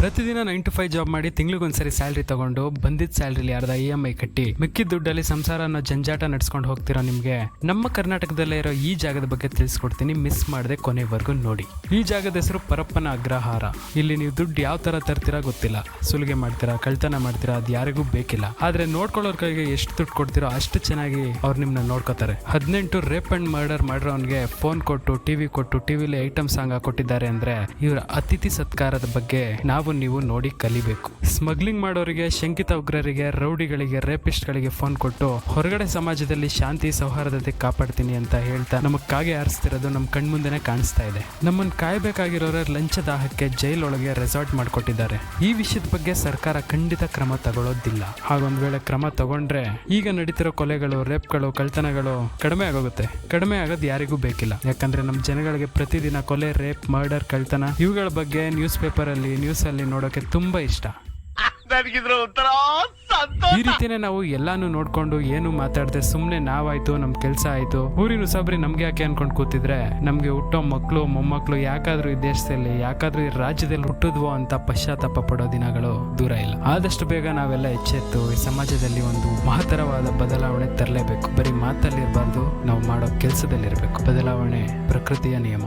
ಪ್ರತಿದಿನ nine to five job ಮಾಡಿ ತಿಂಗ್ಳಿಗೊಂದ್ಸರಿ salary ತಗೊಂಡು ಬಂದಿದ್ದ ಸ್ಯಾಲ್ರಿಲಿ ಅರ್ಧ ಇ ಎಂ ಐ ಕಟ್ಟಿ ಮಿಕ್ಕಿದ ದುಡ್ಡಲ್ಲಿ ಸಂಸಾರ ಅನ್ನೋ ಜಂಜಾಟ ನಡ್ಸ್ಕೊಂಡು ಹೋಗ್ತಿರೋ ನಿಮ್ಗೆ, ನಮ್ಮ ಕರ್ನಾಟಕದಲ್ಲೇ ಇರೋ ಈ ಜಾಗದ ಬಗ್ಗೆ ತಿಳಿಸ್ಕೊಡ್ತೀನಿ. ಮಿಸ್ ಮಾಡದೆ ಕೊನೆವರೆಗೂ ನೋಡಿ. ಈ ಜಾಗದ ಹೆಸರು ಪರಪ್ಪನ ಅಗ್ರಹಾರ. ಇಲ್ಲಿ ನೀವು ದುಡ್ಡು ಯಾವ ತರ ತರ್ತೀರಾ ಗೊತ್ತಿಲ್ಲ. ಸುಲಿಗೆ ಮಾಡ್ತೀರಾ, ಕಳ್ತನ ಮಾಡ್ತೀರಾ ಅದು ಯಾರಿಗೂ ಬೇಕಿಲ್ಲ. ಆದ್ರೆ ನೋಡ್ಕೊಳ್ಳೋರ್ ಕೈಗೆ ಎಷ್ಟು ದುಡ್ಡು ಕೊಡ್ತೀರೋ ಅಷ್ಟು ಚೆನ್ನಾಗಿ ಅವ್ರು ನಿಮ್ನ ನೋಡ್ಕೋತಾರೆ. ಹದಿನೆಂಟು ರೇಪ್ ಅಂಡ್ ಮರ್ಡರ್ ಮಾಡಿರೋನ್ಗೆ ಫೋನ್ ಕೊಟ್ಟು ಟಿವಿ ಕೊಟ್ಟು ಟಿವಿಲಿ ಐಟಮ್ ಸಾಂಗ್ ಕೊಟ್ಟಿದ್ದಾರೆ ಅಂದ್ರೆ ಇವರ ಅತಿಥಿ ಸತ್ಕಾರದ ಬಗ್ಗೆ ನಾವು ನೀವು ನೋಡಿ ಕಲಿಬೇಕು. ಸ್ಮಗ್ಲಿಂಗ್ ಮಾಡೋರಿಗೆ, ಶಂಕಿತ ಉಗ್ರರಿಗೆ, ರೌಡಿಗಳಿಗೆ ರೇಪಿಸ್ಟ್ಗಳಿಗೆ ಫೋನ್ ಕೊಟ್ಟು ಹೊರಗಡೆ ಸಮಾಜದಲ್ಲಿ ಶಾಂತಿ, ಸೌಹಾರ್ದತೆ ಕಾಪಾಡ್ತೀನಿ ಅಂತ ಹೇಳ್ತಾ ನಮಗ್ ಕಾಗೆ ಆರಿಸ್ತಿರೋದು ನಮ್ಮ ಕಣ್ಮುಂದೆನೆ ಕಾಣಿಸ್ತಾ ಇದೆ. ನಮ್ಮನ್ನ ಕಾಯ್ಬೇಕಾಗಿರೋರ ಲಂಚ ದಾಹಕ್ಕೆ ಒಳಗೆ ರೆಸಾರ್ಟ್ ಮಾಡ್ಕೊಟ್ಟಿದ್ದಾರೆ. ಈ ವಿಷಯದ ಬಗ್ಗೆ ಸರ್ಕಾರ ಖಂಡಿತ ಕ್ರಮ ತಗೊಳ್ಳೋದಿಲ್ಲ ಹಾಗೊಂದ್ ವೇಳೆ ಕ್ರಮ ತಗೊಂಡ್ರೆ ಈಗ ನಡೀತಿರೋ ಕೊಲೆಗಳು ರೇಪ್ಗಳು ಕಳ್ತನಗಳು ಕಡಿಮೆ ಆಗೋಗುತ್ತೆ. ಕಡಿಮೆ ಆಗೋದು ಯಾರಿಗೂ ಬೇಕಿಲ್ಲ. ಯಾಕಂದ್ರೆ ನಮ್ಮ ಜನಗಳಿಗೆ ಪ್ರತಿದಿನ ಕೊಲೆ ರೇಪ್ ಮರ್ಡರ್ ಕಳ್ತನ ಇವುಗಳ ಬಗ್ಗೆ ನ್ಯೂಸ್ ಪೇಪರ್ ಅಲ್ಲಿ ನ್ಯೂಸ್ ಅಲ್ಲಿ ನೋಡೋಕೆ ತುಂಬಾ ಇಷ್ಟ. ಈ ರೀತಿನೇ ನಾವು ಎಲ್ಲಾನು ನೋಡ್ಕೊಂಡು ಏನು ಮಾತಾಡದೆ ಸುಮ್ನೆ ನಾವಾಯ್ತು ನಮ್ ಕೆಲ್ಸ ಆಯ್ತು. ಊರಿನ ಸಬ್ರಿ ನಮ್ಗೆ ಯಾಕೆ ಅನ್ಕೊಂಡ್ ಕೂತಿದ್ರೆ ನಮ್ಗೆ ಹುಟ್ಟೋ ಮಕ್ಕಳು ಮೊಮ್ಮಕ್ಕಳು ಯಾಕಾದ್ರೂ ಈ ದೇಶದಲ್ಲಿ ಯಾಕಾದ್ರೂ ಈ ರಾಜ್ಯದಲ್ಲಿ ಹುಟ್ಟಿದ್ವೋ ಅಂತ ಪಶ್ಚಾತ್ತಾಪ ಪಡೋ ದಿನಗಳು ದೂರ ಇಲ್ಲ. ಆದಷ್ಟು ಬೇಗ ನಾವೆಲ್ಲ ಎಚ್ಚೆತ್ತು ಈ ಸಮಾಜದಲ್ಲಿ ಒಂದು ಮಹತ್ತರವಾದ ಬದಲಾವಣೆ ತರಲೇಬೇಕು. ಬರೀ ಮಾತಲ್ಲಿರ್ಬಾರ್ದು ನಾವು ಮಾಡೋ ಕೆಲಸದಲ್ಲಿರಬೇಕು. ಬದಲಾವಣೆ ಪ್ರಕೃತಿಯ ನಿಯಮ.